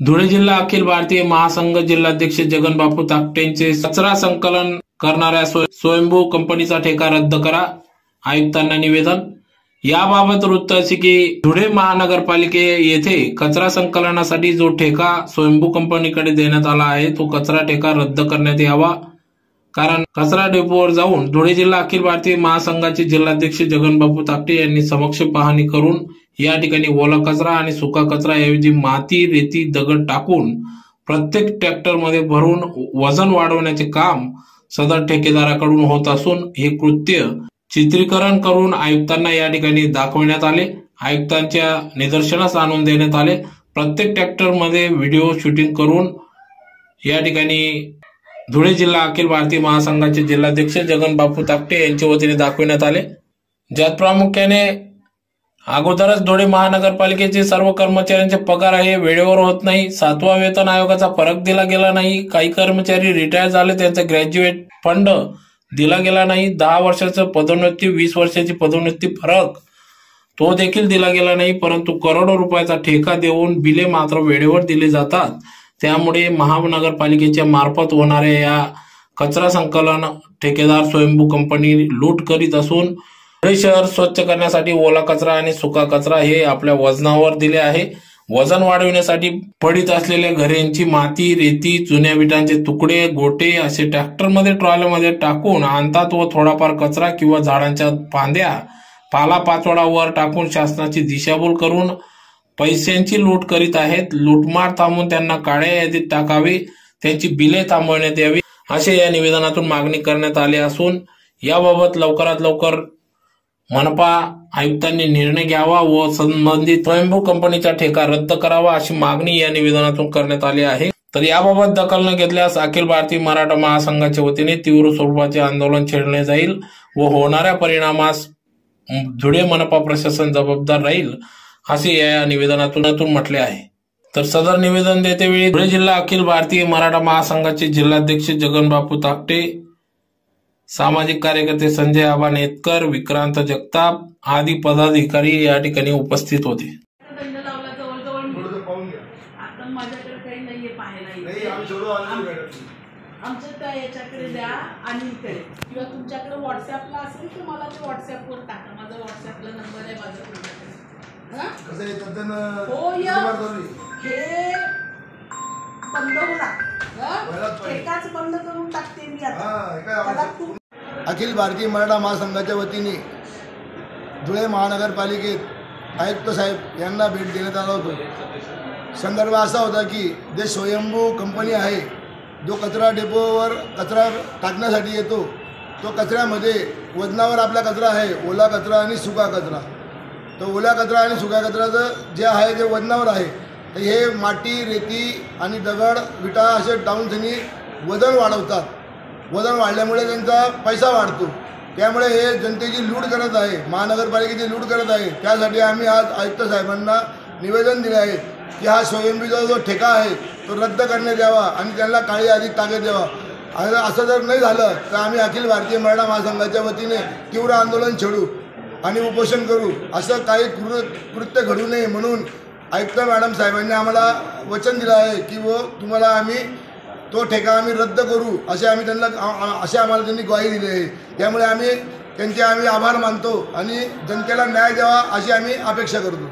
धुळे जिल्हा अखिल भारतीय महासंघ जिल्हाध्यक्ष जगनबापू ताकटेंचे कचरा संकलन करणाऱ्या स्वयंभू कंपनीचा ठेका रद्द करा आयुक्तांना निवेदन. याबाबत वृत्त असे की धुळे महानगरपालिके येथे कचरा संकलनासाठी जो ठेका स्वयंभू कंपनीकडे देण्यात आला आहे तो कचरा ठेका रद्द करण्यात यावा. कारण कचरा डेपोवर जाऊन धुळे जिल्हा अखिल भारतीय महासंघाचे जिल्हाध्यक्ष जगनबापू ताकटे यांनी समक्ष पाहणी करून या ठिकाणी ओला कचरा आणि सुका कचरा ऐवजी माती रेती दगड टाकून प्रत्येक ट्रॅक्टरमध्ये भरून वजन वाढवण्याचे काम सदर ठेकेदाराकडून होत असून हे कृत्य चित्रीकरण करून आयुक्तांना या ठिकाणी दाखवण्यात आले. आयुक्तांच्या निदर्शनास आणून देण्यात आले. प्रत्येक ट्रॅक्टरमध्ये व्हिडिओ शूटिंग करून या ठिकाणी धुळे जिल्हा अखिल भारतीय महासंघाचे जिल्हाध्यक्ष जगन बापू तापटे यांच्या वतीने दाखविण्यात आले. ज्यात प्रामुख्याने अगोदरच धुळे महानगरपालिकेचे सर्व कर्मचाऱ्यांचे पगार आहे वेळेवर होत नाही सातवा वेतन आयोगाचा फरक दिला गेला नाही काही कर्मचारी रिटायर झाले त्यांचा ग्रॅज्युएट फंड दिला गेला नाही दहा वर्षाचं पदोन्नती वीस वर्षाची पदोन्नती फरक तो देखील दिला गेला नाही परंतु करोडो रुपयाचा ठेका देऊन बिले मात्र वेळेवर दिले जातात. त्यामुळे महानगरपालिकेच्या मार्फत होणाऱ्या या कचरा संकलन ठेकेदार स्वयंभू कंपनी लूट करीत असून धुळे शहर स्वच्छ करण्यासाठी ओला कचरा आणि सुका कचरा हे आपल्या वजनावर दिले आहे. वजन वाढविण्यासाठी पडित असलेल्या घरांची माती रेती जुन्या विटांचे तुकडे गोटे असे ट्रॅक्टरमध्ये ट्रॉलीमध्ये टाकून आणतात व थोडाफार कचरा किंवा झाडांच्या फांद्या पाला टाकून शासनाची दिशाभूल करून पैशांची लूट करीत आहेत. लूटमार थांबून त्यांना काळ्या यादीत टाकावे त्यांची बिले थांबवण्यात यावी असे या निवेदनातून मागणी करण्यात आली असून याबाबत लवकरात लवकर मनपा आयुक्तांनी निर्णय घ्यावा व संबंधित स्वयंभू कंपनीचा ठेका रद्द करावा अशी मागणी या निवेदनातून करण्यात आली आहे. तर याबाबत दखल न घेतल्यास अखिल भारतीय मराठा महासंघाच्या वतीने तीव्र स्वरूपाचे आंदोलन छेडले जाईल व होणाऱ्या परिणामास धुळे मनपा प्रशासन जबाबदार राहील असे या निवेदनातून म्हटले आहे. तर सदर निवेदन देतेवेळी धुळे जिल्हा अखिल भारतीय मराठा महासंघाचे जिल्हाध्यक्ष जगनबापू ताकटे सामाजिक कार्यकर्ते संजय आबा नेतकर विक्रांत जगताप आदी पदाधिकारी या ठिकाणी उपस्थित होते दंड लावला जवळजवळ मी. थोडंसं पाहून घ्या आता माझ्याकडे काही नाहीये पाहायला नाही इथे. आम्ही सोडू आलो आम- मॅडम आमच्या त्या याच्याकडे द्या आणि इकडे किंवा तुमच्याकडे व्हॉट्सअपला असेल तर मला ते व्हॉट्सअपवर टाका माझा व्हॉट्सअपला नंबर आहे माझ्याकडे हा? हो, या. हे बंद होणार हा? एकाच बंद करून टाकते मी आता अखिल भारतीय मराठा महासंघाच्या वतीने धुळे महानगरपालिकेत आयुक्त साहेब यांना भेट देण्यात आला होतो. संदर्भ असा होता की जे स्वयंभू कंपनी आहे जो कचरा डेपोवर कचरा टाकण्यासाठी येतो तो कचऱ्यामध्ये वजनावर आपला कचरा आहे ओला कचरा आणि सुका कचरा. तो ओला कचरा आणि सुका कचऱ्याचं जे आहे ते वजनावर आहे. तर हे माती रेती आणि दगड विटा असे टाऊन त्यांनी वजन वाढवतात. वजन वाढल्यामुळे त्यांचा पैसा वाढतो. त्यामुळे हे जनतेची लूट करत आहे महानगरपालिकेची लूट करत आहे. त्यासाठी आम्ही आज आयुक्त साहेबांना निवेदन दिले आहे की हा स्वयंबीचा जो ठेका आहे तो रद्द करण्यात यावा आणि त्यांना काळी अधिक ताकद द्यावा. आणि असं जर नाही झालं तर आम्ही अखिल भारतीय मराठा महासंघाच्या वतीने तीव्र आंदोलन छेडू आणि उपोषण करू. असं काही कृ कृत्य घडू नये म्हणून आयुक्त मॅडम साहेबांनी आम्हाला वचन दिलं आहे की व तुम्हाला आम्ही तो ठेका आम्ही रद्द करू असे आम्ही त्यांना असे आम्हाला त्यांनी ग्वाही दिली आहे. त्यामुळे आम्ही त्यांचे आम्ही आभार मानतो आणि जनतेला न्याय द्यावा अशी आम्ही अपेक्षा करतो.